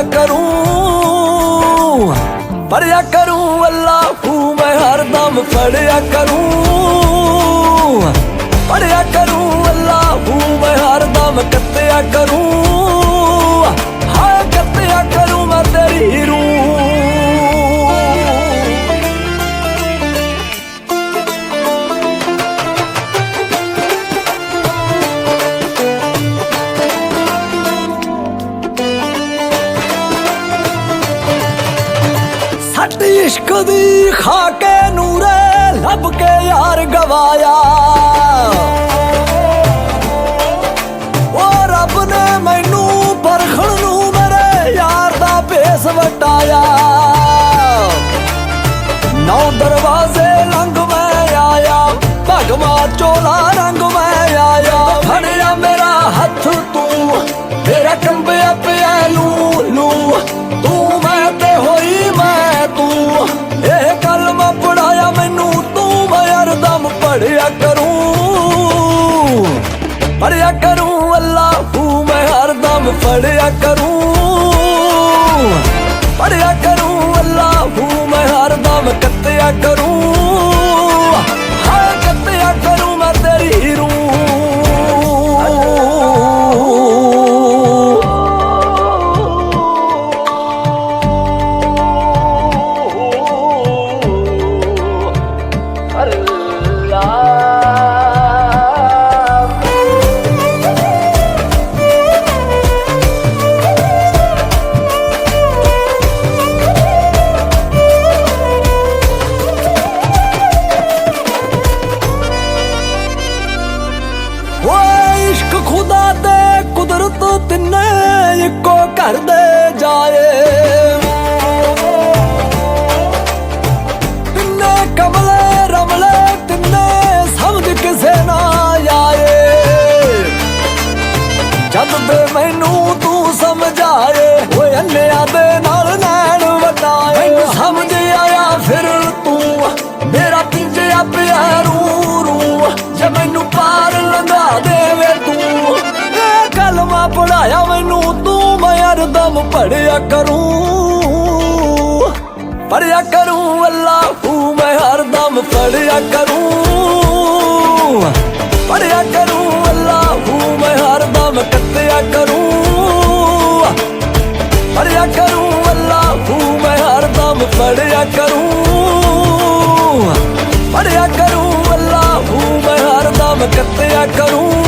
ਪੜਿਆ ਕਰੂੰ ਪੜਿਆ ਕਰੂੰ ਅੱਲਾਹੂ ਮੈਂ ਹਰ ਦਮ ਪੜਿਆ ਕਰੂੰ। ਪੜਿਆ ਕਰੂੰ ਅੱਲਾਹੂ ਮੈਂ ਹਰ ਦਮ ਕੱਤਿਆ ਕਰੂੰ। ਸੱਟ ਇਸ਼ਕ ਦੀ ਖਾ ਕੇ ਨੂਰੇ, ਲੱਭ ਕੇ ਯਾਰ ਗਵਾਇਆ। ਉਹ ਰੱਬ ਨੇ ਮੈਨੂੰ ਪਰਖਣ ਨੂੰ ਮੇਰੇ ਯਾਰ ਦਾ ਭੇਸ ਵਟਾਇਆ। ਨੌ ਦਰਵਾਜ਼ੇ ਲੰਘ ਮੈਂ ਆਇਆ ਭਗਵਾ ਚੋਲਾ ਰੰਗ ਪੜਿਆ ਕਰੂੰ ਅੱਲਾਹੂ ਮੈਂ ਹਰਦਮ ਪੜਿਆ ਕਰੂੰ। ਖੁਦਾ ਤੇ ਕੁਦਰਤ ਤਿੰਨੇ ਇੱਕੋ ਘਰ ਜਾਏ। ਤਿੰਨੇ ਕਮਲੇ ਰਮਲੇ, ਤਿੰਨੇ ਸਮਝ ਕਿਸੇ ਨਾ ਆਏ। ਜਦ ਤੇ ਮੈਨੂੰ ਤੂੰ ਸਮਝਾਏ, ਓਏ ਅੰਨਿਆਂ ਦੇ ਨਾਲ ਨੈਣ ਵਟਾਏ। ਤੂੰ ਮੈਂ ਅਰਦਮ ਪੜਿਆ ਕਰੂੰ ਪੜਿਆ ਕਰੂੰ ਅੱਲਾਹੂ ਮੈਂ ਹਰਦਮ ਪੜਿਆ ਕਰੂੰ। ਪੜਿਆ ਕਰੂੰ ਅੱਲਾਹੂ ਮੈਂ ਹਰਦਮ ਕੱਤਿਆ ਕਰੂੰ। ਪੜਿਆ ਕਰੂੰ ਅੱਲਾਹੂ ਮੈਂ ਹਰਦਮ ਪੜਿਆ ਕਰੂੰ। ਪੜਿਆ ਕਰੂੰ ਅੱਲਾਹੂ ਮੈਂ ਹਰਦਮ ਕੱਤਿਆ ਕਰੂੰ।